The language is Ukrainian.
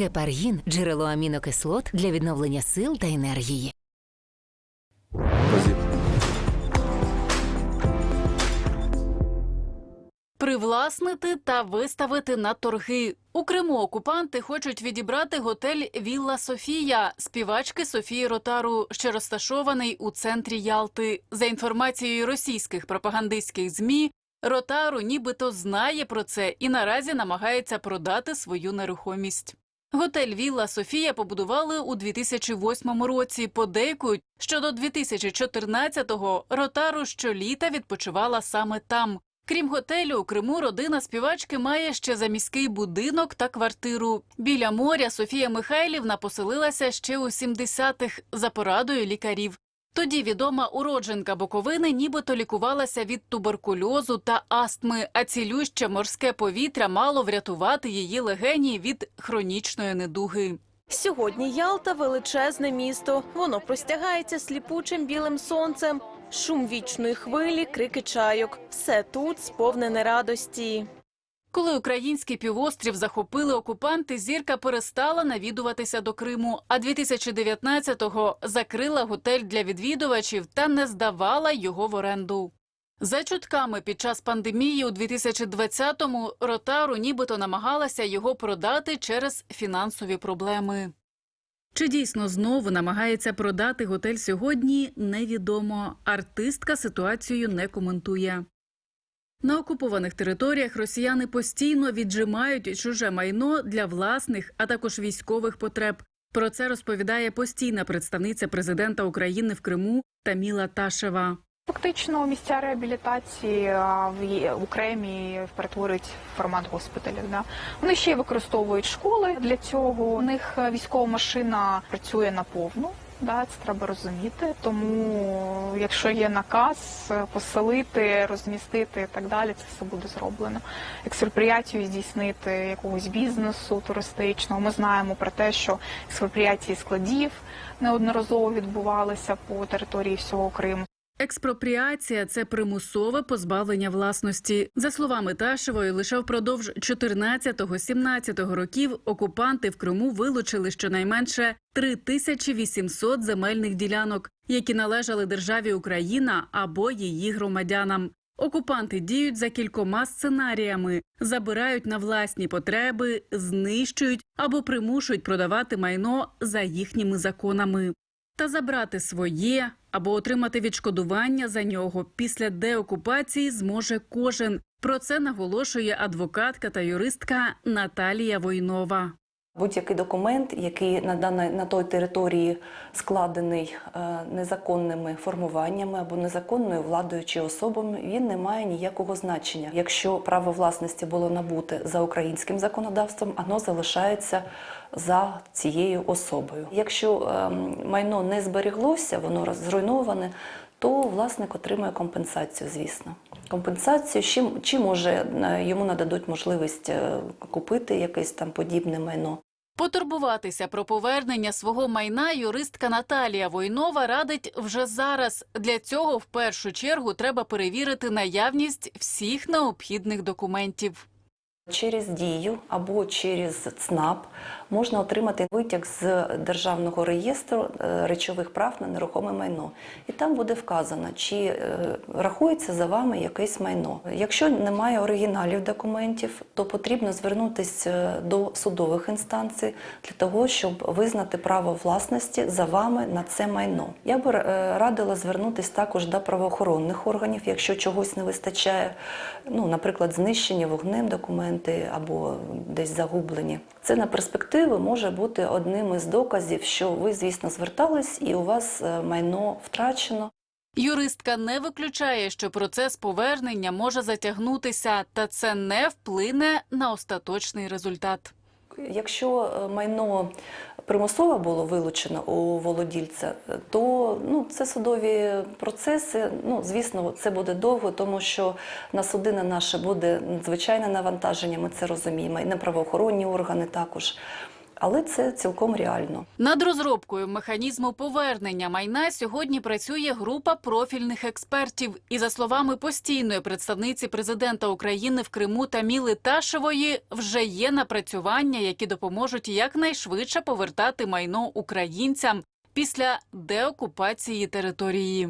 Гепаргін джерело амінокислот для відновлення сил та енергії. Привласнити та виставити на торги у Криму. Окупанти хочуть відібрати готель Вілла Софія співачки Софії Ротару, що розташований у центрі Ялти. За інформацією російських пропагандистських змі, Ротару нібито знає про це і наразі намагається продати свою нерухомість. Готель Вілла Софія побудували у 2008 році. Подейкують, що до 2014-го Ротару щоліта відпочивала саме там. Крім готелю, у Криму родина співачки має ще заміський будинок та квартиру. Біля моря Софія Михайлівна поселилася ще у 70-х за порадою лікарів. Тоді відома уродженка Буковини нібито лікувалася від туберкульозу та астми, а цілюще морське повітря мало врятувати її легені від хронічної недуги. Сьогодні Ялта величезне місто. Воно простягається сліпучим білим сонцем. Шум вічної хвилі, крики чайок. Все тут сповнене радості. Коли український півострів захопили окупанти, зірка перестала навідуватися до Криму. А 2019-го закрила готель для відвідувачів та не здавала його в оренду. За чутками, під час пандемії у 2020-му Ротару нібито намагалася його продати через фінансові проблеми. Чи дійсно знову намагається продати готель сьогодні, невідомо. Артистка ситуацію не коментує. На окупованих територіях росіяни постійно віджимають чуже майно для власних, а також військових потреб. Про це розповідає постійна представниця президента України в Криму Таміла Ташева. Фактично місця реабілітації в окремі перетворюють формат госпіталів. Да. Вони ще використовують школи для цього. У них е, військова машина працює наповну. Да, це треба розуміти. Тому, якщо є наказ е, поселити, розмістити і так далі, це все буде зроблено. Експропріацію здійснити якогось бізнесу туристичного. Ми знаємо про те, що експропріації складів неодноразово відбувалися по території всього Криму. Експропріація це примусове позбавлення власності. За словами Ташевої, лише впродовж 14-17 років окупанти в Криму вилучили щонайменше 3800 земельних ділянок, які належали державі Україна або її громадянам. Окупанти діють за кількома сценаріями: забирають на власні потреби, знищують або примушують продавати майно за їхніми законами. Та забрати своє або отримати відшкодування за нього після деокупації зможе кожен. Про це наголошує адвокатка та юристка Наталія Войнова. Будь-який документ, який на даній на той території складений е, незаконними формуваннями або незаконною владою чи особами, він не має ніякого значення. Якщо право власності було набуте за українським законодавством, воно залишається за цією особою. Якщо е, майно не зберіглося, воно зруйноване, то власник отримує компенсацію, звісно. Компенсацію, чи, чи може е, йому нададуть можливість е, купити якесь там подібне майно. Потурбуватися про повернення свого майна юристка Наталія Войнова радить вже зараз. Для цього в першу чергу треба перевірити наявність всіх необхідних документів. Через дію або через ЦНАП можна отримати витяг з державного реєстру е, речових прав на нерухоме майно, і там буде вказано, чи е, рахується за вами якесь майно. Якщо немає оригіналів документів, то потрібно звернутися до судових інстанцій для того, щоб визнати право власності за вами на це майно. Я би е, радила звернутися також до правоохоронних органів, якщо чогось не вистачає, ну, наприклад, знищені вогнем документи або десь загублені. Це на перспективу може бути одним із доказів, що ви, звісно, звертались і у вас е, майно втрачено. Юристка не виключає, що процес повернення може затягнутися, та це не вплине на остаточний результат. Якщо е, майно примусово було вилучено у володільця, то ну, це судові процеси. Ну, звісно, це буде довго, тому що на суди на наше буде звичайне навантаження, ми це розуміємо, і на правоохоронні органи також. Але це цілком реально. Над розробкою механізму повернення майна сьогодні працює група профільних експертів. І за словами постійної представниці президента України в Криму Таміли Ташевої, вже є напрацювання, які допоможуть якнайшвидше повертати майно українцям після деокупації території.